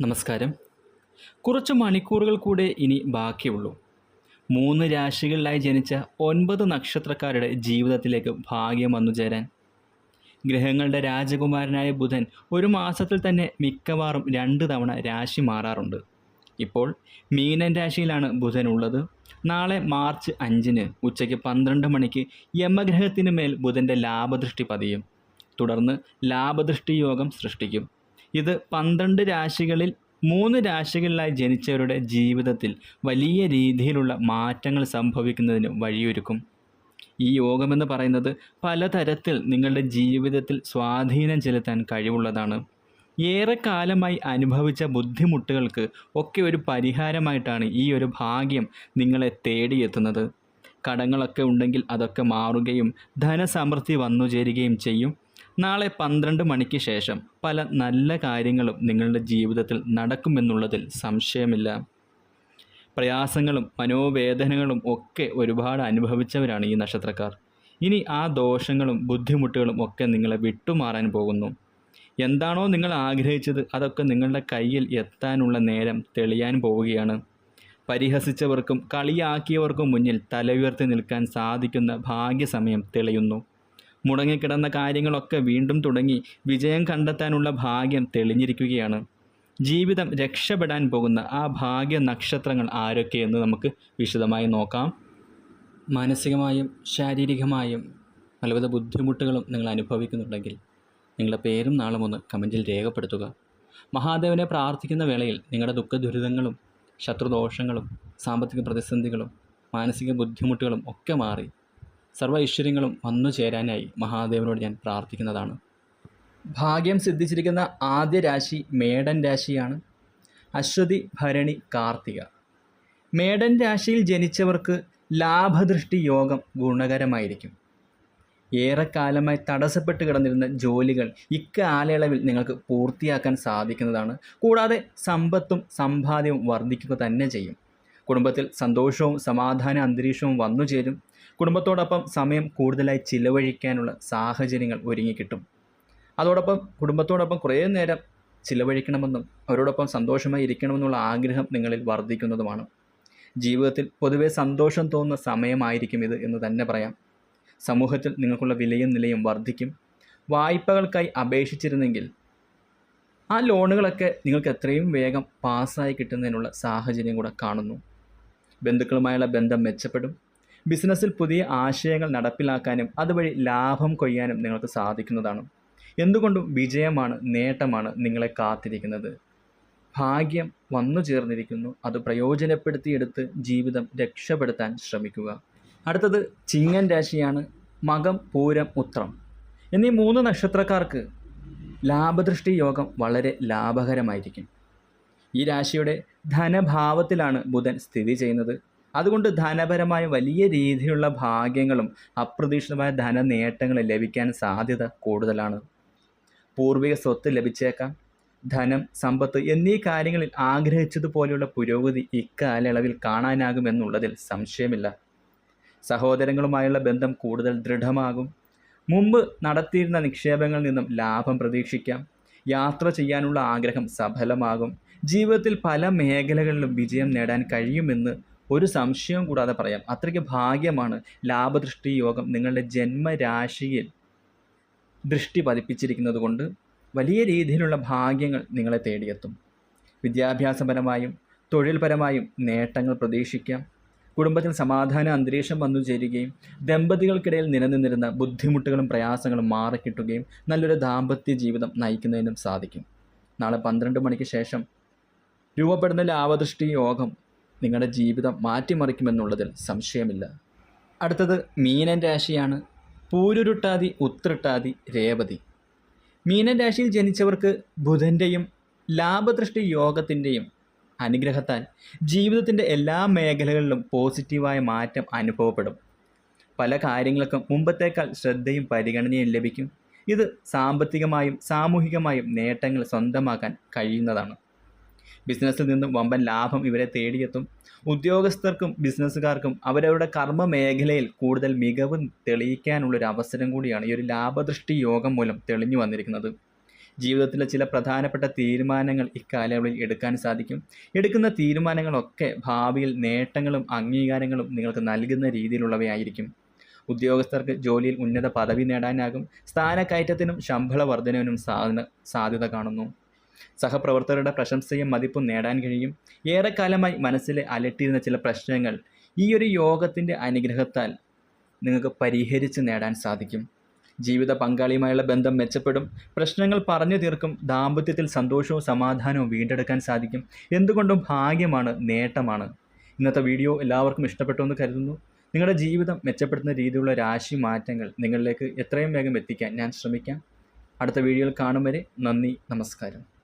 നമസ്കാരം. കുറച്ച് മണിക്കൂറുകൾ കൂടെ ഇനി ബാക്കിയുള്ളൂ. മൂന്ന് രാശികളിലായി ജനിച്ച ഒൻപത് നക്ഷത്രക്കാരുടെ ജീവിതത്തിലേക്ക് ഭാഗ്യം വന്നു ചേരാൻ. ഗ്രഹങ്ങളുടെ രാജകുമാരനായ ബുധൻ ഒരു മാസത്തിൽ തന്നെ മിക്കവാറും രണ്ട് തവണ രാശി മാറാറുണ്ട്. ഇപ്പോൾ മീനൻ രാശിയിലാണ് ബുധൻ ഉള്ളത്. നാളെ മാർച്ച് അഞ്ചിന് ഉച്ചയ്ക്ക് പന്ത്രണ്ട് മണിക്ക് യമഗ്രഹത്തിന് മേൽ ബുധന്റെ ലാഭദൃഷ്ടി പതിയും. തുടർന്ന് ലാഭദൃഷ്ടി യോഗം സൃഷ്ടിക്കും. ഇത് പന്ത്രണ്ട് രാശികളിൽ മൂന്ന് രാശികളിലായി ജനിച്ചവരുടെ ജീവിതത്തിൽ വലിയ രീതിയിലുള്ള മാറ്റങ്ങൾ സംഭവിക്കുന്നതിന് വഴിയൊരുക്കും. ഈ യോഗമെന്ന് പറയുന്നത് പലതരത്തിൽ നിങ്ങളുടെ ജീവിതത്തിൽ സ്വാധീനം ചെലുത്താൻ കഴിവുള്ളതാണ്. ഏറെക്കാലമായി അനുഭവിച്ച ബുദ്ധിമുട്ടുകൾക്ക് ഒക്കെ ഒരു പരിഹാരമായിട്ടാണ് ഈ ഒരു ഭാഗ്യം നിങ്ങളെ തേടിയെത്തുന്നത്. കടങ്ങളൊക്കെ ഉണ്ടെങ്കിൽ അതൊക്കെ മാറുകയും ധനസമൃദ്ധി വന്നു ചേരുകയും ചെയ്യും. നാളെ പന്ത്രണ്ട് മണിക്ക് ശേഷം പല നല്ല കാര്യങ്ങളും നിങ്ങളുടെ ജീവിതത്തിൽ നടക്കുമെന്നുള്ളതിൽ സംശയമില്ല. പ്രയാസങ്ങളും മനോവേദനകളും ഒക്കെ ഒരുപാട് അനുഭവിച്ചവരാണ് ഈ നക്ഷത്രക്കാർ. ഇനി ആ ദോഷങ്ങളും ബുദ്ധിമുട്ടുകളും ഒക്കെ നിങ്ങളെ വിട്ടുമാറാൻ പോകുന്നു. എന്താണോ നിങ്ങൾ ആഗ്രഹിച്ചത് അതൊക്കെ നിങ്ങളുടെ കയ്യിൽ എത്താനുള്ള നേരം തെളിയാൻ പോവുകയാണ്. പരിഹസിച്ചവർക്കും കളിയാക്കിയവർക്കും മുന്നിൽ തല ഉയർത്തി നിൽക്കാൻ സാധിക്കുന്ന ഭാഗ്യസമയം തെളിയുന്നു. മുടങ്ങിക്കിടന്ന കാര്യങ്ങളൊക്കെ വീണ്ടും തുടങ്ങി വിജയം കണ്ടെത്താനുള്ള ഭാഗ്യം തെളിഞ്ഞിരിക്കുകയാണ്. ജീവിതം രക്ഷപ്പെടാൻ പോകുന്ന ആ ഭാഗ്യ നക്ഷത്രങ്ങൾ ആരൊക്കെയെന്ന് നമുക്ക് വിശദമായി നോക്കാം. മാനസികമായും ശാരീരികമായും പലവിധ ബുദ്ധിമുട്ടുകളും നിങ്ങൾ അനുഭവിക്കുന്നുണ്ടെങ്കിൽ നിങ്ങളുടെ പേരും നാളും ഒന്ന് കമന്റിൽ രേഖപ്പെടുത്തുക. മഹാദേവനെ പ്രാർത്ഥിക്കുന്ന വേളയിൽ നിങ്ങളുടെ ദുഃഖ ദുരിതങ്ങളും ശത്രുദോഷങ്ങളും സാമ്പത്തിക പ്രതിസന്ധികളും മാനസിക ബുദ്ധിമുട്ടുകളും ഒക്കെ മാറി സർവ ഐശ്വര്യങ്ങളും വന്നു ചേരാനായി മഹാദേവനോട് ഞാൻ പ്രാർത്ഥിക്കുന്നതാണ്. ഭാഗ്യം സിദ്ധിച്ചിരിക്കുന്ന ആദ്യ രാശി മേടൻ രാശിയാണ്. അശ്വതി ഭരണി കാർത്തിക. മേടൻ രാശിയിൽ ജനിച്ചവർക്ക് ലാഭദൃഷ്ടി യോഗം ഗുണകരമായിരിക്കും. ഏറെക്കാലമായി തടസ്സപ്പെട്ട് കിടന്നിരുന്ന ജോലികൾ ഇക്കാലയളവിൽ നിങ്ങൾക്ക് പൂർത്തിയാക്കാൻ സാധിക്കുന്നതാണ്. കൂടാതെ സമ്പത്തും സമ്പാദ്യവും വർദ്ധിക്കുക തന്നെ ചെയ്യും. കുടുംബത്തിൽ സന്തോഷവും സമാധാന അന്തരീക്ഷവും വന്നു ചേരും. കുടുംബത്തോടൊപ്പം സമയം കൂടുതലായി ചിലവഴിക്കാനുള്ള സാഹചര്യങ്ങൾ ഒരുങ്ങിക്കിട്ടും അതോടൊപ്പം കുടുംബത്തോടൊപ്പം കുറേ നേരം ചിലവഴിക്കണമെന്നും അവരോടൊപ്പം സന്തോഷമായി ഇരിക്കണമെന്നുള്ള ആഗ്രഹം നിങ്ങളിൽ വർദ്ധിക്കുന്നതുമാണ്. ജീവിതത്തിൽ പൊതുവെ സന്തോഷം തോന്നുന്ന സമയമായിരിക്കും ഇത് എന്ന് തന്നെ പറയാം. സമൂഹത്തിൽ നിങ്ങൾക്കുള്ള വിലയും നിലയും വർദ്ധിക്കും. വായ്പകൾക്കായി അപേക്ഷിച്ചിരുന്നെങ്കിൽ ആ ലോണുകളൊക്കെ നിങ്ങൾക്ക് എത്രയും വേഗം പാസ്സായി കിട്ടുന്നതിനുള്ള സാഹചര്യം കൂടെ കാണുന്നു. ബന്ധുക്കളുമായുള്ള ബന്ധം മെച്ചപ്പെടും. ബിസിനസ്സിൽ പുതിയ ആശയങ്ങൾ നടപ്പിലാക്കാനും അതുവഴി ലാഭം കൊയ്യാനും നിങ്ങൾക്ക് സാധിക്കുന്നതാണ്. എന്തുകൊണ്ടും വിജയമാണ് നേട്ടമാണ് നിങ്ങളെ കാത്തിരിക്കുന്നത്. ഭാഗ്യം വന്നു ചേർന്നിരിക്കുന്നു. അത് പ്രയോജനപ്പെടുത്തിയെടുത്ത് ജീവിതം രക്ഷപ്പെടുത്താൻ ശ്രമിക്കുക. അടുത്തത് ചിങ്ങൻ രാശിയാണ് മകം പൂരം ഉത്രം. എന്നീ മൂന്ന് നക്ഷത്രക്കാർക്ക് ലാഭദൃഷ്ടി യോഗം വളരെ ലാഭകരമായിരിക്കും. ഈ രാശിയുടെ ധനഭാവത്തിലാണ് ബുധൻ സ്ഥിതി ചെയ്യുന്നത്. അതുകൊണ്ട് ധനപരമായ വലിയ രീതിയിലുള്ള ഭാഗ്യങ്ങളും അപ്രതീക്ഷിതമായ ധന നേട്ടങ്ങളും ലഭിക്കാൻ സാധ്യത കൂടുതലാണ്. പൂർവിക സ്വത്ത് ലഭിച്ചേക്കാം. ധനം സമ്പത്ത് എന്നീ കാര്യങ്ങളിൽ ആഗ്രഹിച്ചതുപോലെയുള്ള പുരോഗതി ഇക്കാലയളവിൽ കാണാനാകുമെന്നുള്ളതിൽ സംശയമില്ല. സഹോദരങ്ങളുമായുള്ള ബന്ധം കൂടുതൽ ദൃഢമാകും. മുമ്പ് നടത്തിയിരുന്ന നിക്ഷേപങ്ങളിൽ നിന്നും ലാഭം പ്രതീക്ഷിക്കാം. യാത്ര ചെയ്യാനുള്ള ആഗ്രഹം സഫലമാകും. ജീവിതത്തിൽ പല മേഖലകളിലും വിജയം നേടാൻ കഴിയുമെന്ന് ഒരു സംശയവും കൂടാതെ പറയാം. അത്രയ്ക്ക് ഭാഗ്യമാണ് ലാഭദൃഷ്ടി യോഗം നിങ്ങളുടെ ജന്മരാശിയിൽ ദൃഷ്ടി പതിപ്പിച്ചിരിക്കുന്നത് കൊണ്ട് വലിയ രീതിയിലുള്ള ഭാഗ്യങ്ങൾ നിങ്ങളെ തേടിയെത്തും. വിദ്യാഭ്യാസപരമായും തൊഴിൽപരമായും നേട്ടങ്ങൾ പ്രതീക്ഷിക്കാം. കുടുംബത്തിൽ സമാധാന അന്തരീക്ഷം വന്നു ചേരുകയും ദമ്പതികൾക്കിടയിൽ നിലനിന്നിരുന്ന ബുദ്ധിമുട്ടുകളും പ്രയാസങ്ങളും മാറിക്കിട്ടുകയും നല്ലൊരു ദാമ്പത്യ ജീവിതം നയിക്കുന്നതിനും സാധിക്കും. നാളെ പന്ത്രണ്ട് മണിക്ക് ശേഷം രൂപപ്പെടുന്ന ലാഭദൃഷ്ടി യോഗം നിങ്ങളുടെ ജീവിതം മാറ്റിമറിക്കുമെന്നുള്ളതിൽ സംശയമില്ല. അടുത്തത് മീനൻ രാശിയാണ്. പൂരുരുട്ടാതി ഉത്രട്ടാതി രേവതി. മീനൻ രാശിയിൽ ജനിച്ചവർക്ക് ബുധന്റെയും ലാഭദൃഷ്ടി യോഗത്തിന്റെയും അനുഗ്രഹത്താൽ ജീവിതത്തിന്റെ എല്ലാ മേഖലകളിലും പോസിറ്റീവായ മാറ്റം അനുഭവപ്പെടും. പല കാര്യങ്ങൾക്കും മുമ്പത്തേക്കാൾ ശ്രദ്ധയും പരിഗണനയും ലഭിക്കും. ഇത് സാമ്പത്തികമായും സാമൂഹികമായും നേട്ടങ്ങൾ സ്വന്തമാക്കാൻ കഴിയുന്നതാണ്. ബിസിനസ്സിൽ നിന്നും വമ്പൻ ലാഭം ഇവരെ തേടിയെത്തും. ഉദ്യോഗസ്ഥർക്കും ബിസിനസ്സുകാർക്കും അവരവരുടെ കർമ്മ മേഖലയിൽ കൂടുതൽ മികവ് തെളിയിക്കാനുള്ളൊരു അവസരം കൂടിയാണ് ഈ ഒരു ലാഭദൃഷ്ടി യോഗം മൂലം തെളിഞ്ഞു വന്നിരിക്കുന്നത്. ജീവിതത്തിലെ ചില പ്രധാനപ്പെട്ട തീരുമാനങ്ങൾ ഇക്കാലയളവിൽ എടുക്കാൻ സാധിക്കും. എടുക്കുന്ന തീരുമാനങ്ങളൊക്കെ ഭാവിയിൽ നേട്ടങ്ങളും അംഗീകാരങ്ങളും നിങ്ങൾക്ക് നൽകുന്ന രീതിയിലുള്ളവയായിരിക്കും. ഉദ്യോഗസ്ഥർക്ക് ജോലിയിൽ ഉന്നത പദവി നേടാനാകും. സ്ഥാനക്കയറ്റത്തിനും ശമ്പള വർധനവിനും സാധന സാധ്യത കാണുന്നു. സഹപ്രവർത്തകരുടെ പ്രശംസയും മതിപ്പും നേടാൻ കഴിയും. ഏറെക്കാലമായി മനസ്സിൽ അലട്ടിയിരുന്ന ചില പ്രശ്നങ്ങൾ ഈ ഒരു യോഗത്തിന്റെ അനുഗ്രഹത്താൽ നിങ്ങൾക്ക് പരിഹരിച്ച് നേടാൻ സാധിക്കും. ജീവിത പങ്കാളിയുമായുള്ള ബന്ധം മെച്ചപ്പെടും. പ്രശ്നങ്ങൾ പറഞ്ഞു തീർക്കും. ദാമ്പത്യത്തിൽ സന്തോഷവും സമാധാനവും വീണ്ടെടുക്കാൻ സാധിക്കും. എന്തുകൊണ്ടും ഭാഗ്യമാണ് നേട്ടമാണ്. ഇന്നത്തെ വീഡിയോ എല്ലാവർക്കും ഇഷ്ടപ്പെട്ടു എന്ന് കരുതുന്നു. നിങ്ങളുടെ ജീവിതം മെച്ചപ്പെടുത്തുന്ന രീതിയിലുള്ള രാശി മാറ്റങ്ങൾ നിങ്ങളിലേക്ക് എത്രയും വേഗം എത്തിക്കാൻ ഞാൻ ശ്രമിക്കാം. അടുത്ത വീഡിയോയിൽ കാണും വരെ നന്ദി നമസ്കാരം.